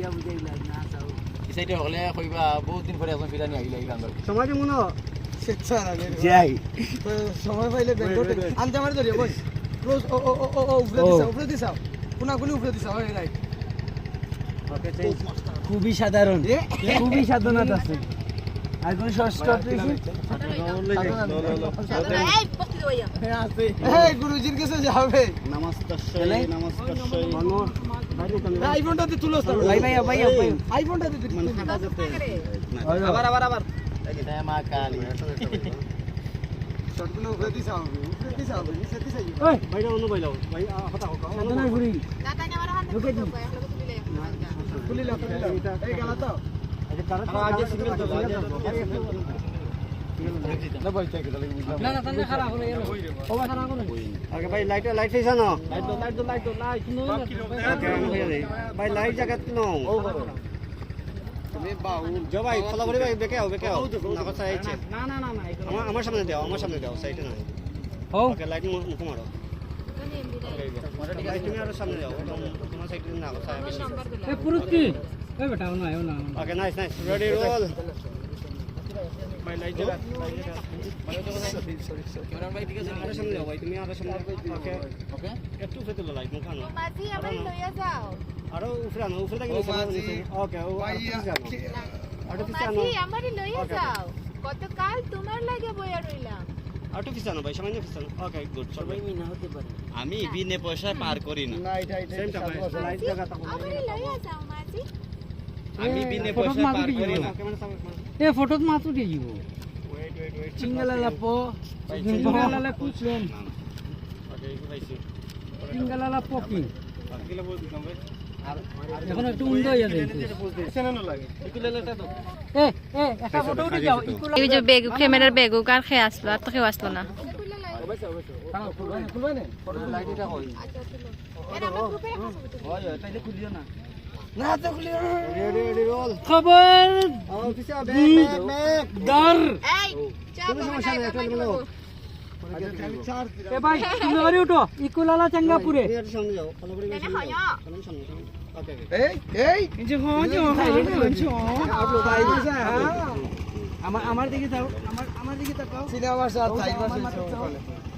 দিয়া বুঝাইলা না চাও ইসাইতে হলে কইবা বহুত দিন পরে এখন ফিরানি আইলা এই সময় দিব না স্বেচ্ছা লাগে যাই সময় পাইলে ব্যাংকতে আনতে মারি ধরিয়া বই ক্লোজ ও ও ও ও ও উপরে দিছা উপরে দিছা কোনা কোনি উপরে দিছা রাইট খুবই সাধারণ খুবই সাধনাত আছে আর কোন ষষ্ঠ এই গুরুজির কাছে যাবে। নমস্কার নমস্কার তুলো ভাই ভাই ভাই ভাই আইফোনটা দিয়ে মানে ফাটা যেতে আবার আবার আবার। এটা মা কালী। শর্টগুলো উপরে দিছা দিছা হবে নিচে দিছা ওই ভাই অন্য ভাই লাও ভাই কথা হোক সাধনার ঘুরি। খুলি লাও খুলি লাও এই গেল তো আগে সিঙ্গেল তো ভাই লাইট লাইট ফেসা না ভাই লাইট জায়গাত নো তুমি বাউ জো ভাই বেকে আও বেকে আও না কথা না না না না আমার আমার সামনে দাও আমার সামনে দাও সাইডে না ওকে লাইট মুখ মারো তুমি আরও সামনে যাও তোমার সাইডে না বেটা না নাইস নাইস রেডি রোল আরও মুখ আনো। উপরে থেকে ও মাঝি। ওকে ও ভাই আরও পিছে আনো। মাঝি আমার লইয়া যাও। গতকাল তোমার লাগে বইয়া রইলাম। আরও পিছে ভাই সামান্য পিছে ওকে গুড সবাই মিনা হতে পারে। আমি বিনে পয়সা পার করি না। নাইট হাইট সেম টা লাইট জায়গা তা আমার লইয়া যাও মাঝি। আমি বিনে পয়সা পার করি না। এ ফটোত ওয়েট ওয়েট ওয়েট লাপো কুচলেন পকি বল ভাই এখন একটু এই যে বেগ ক্যামেরার বেগ কার খেয়ে আসলো? আর তো কেউ আসলো না। খুলবে না। হয় হয় তাইলে খুলিও না। খবর। দর এই চাপ কোনো সমস্যা নেই একটা মিলো চার এ ভাই তুমি বাড়ি উঠো ইকুলালা চাঙ্গাপুরে। করে হয়। আমার আমার দিকে আমার তাকাও। সিনেমা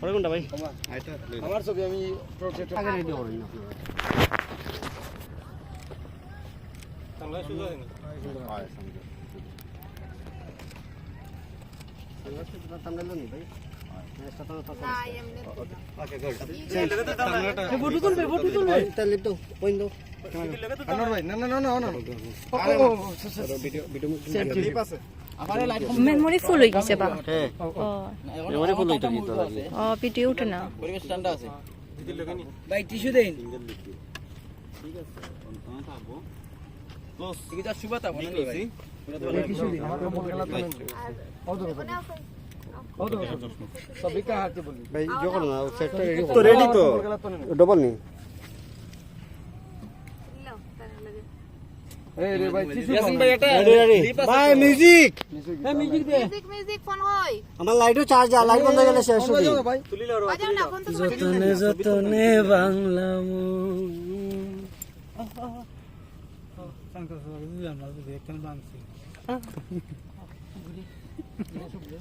পরে কোনটা ভাই আমার ছবি আমি ভিডিও ভিডিও আছে আমারে মেমোরি ফুল হয়ে গেছে বা? হ্যাঁ। ফুল হইতো কিন্তু ও ভিডিও উঠে না। পরিবেশ ঠান্ডা আছে। ভাই টিস্যু দেন। ঠিক আছে সুবাতা বলে নি ভাই? টিস্যু দিন সবই কা হাতে বলি ভাই জো করো না সেটটা রেডি তো। রেডি তো ডবল নি। লও তার লাগে এই রে ভাই টিস্যু ইয়াসিন ভাই এটা রেডি রেডি ভাই মিউজিক এ মিউজিক দে মিউজিক মিউজিক ফোন হই আমার লাইটও চার্জ লাইট বন্ধ গেলে শেষ যতনে যতনে বাংলাম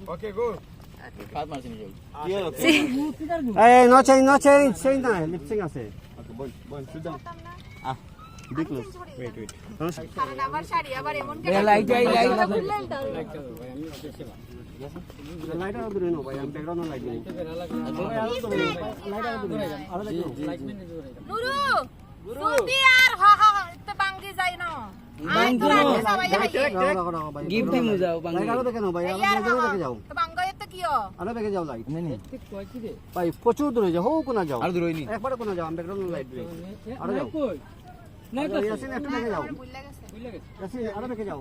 ওকে গো কাট এই no change no change change না লিপসিং আছে। না বিগ আমি লস ওয়েট ওয়েট কারণ আবার শাড়ি আবার এমন এ লাইট আই লাইট লাইট আর দূরে নো ভাই আমি ব্যাকগ্রাউন্ড লাইট দিই নুরু সুবি আর হা হা তো বাঙ্গি যাই না। আই তো রাখি সবাই হাই ভাই গিফট দিমু যাও বাংলা লাইট আরও দেখে নাও ভাই আরও দেখে দেখে যাও তো বাঙ্গাই তো কিও আরও দেখে যাও লাইট নেনি ভাই প্রচুর দূরে যাও হো কোনা যাও। আর দূর হইনি একবারে কোনা যাও আমি ব্যাকগ্রাউন্ড লাইট দিই আরও যাও। নাই ইয়াসিন একটু দেখে যাও। আরও দেখে যাও।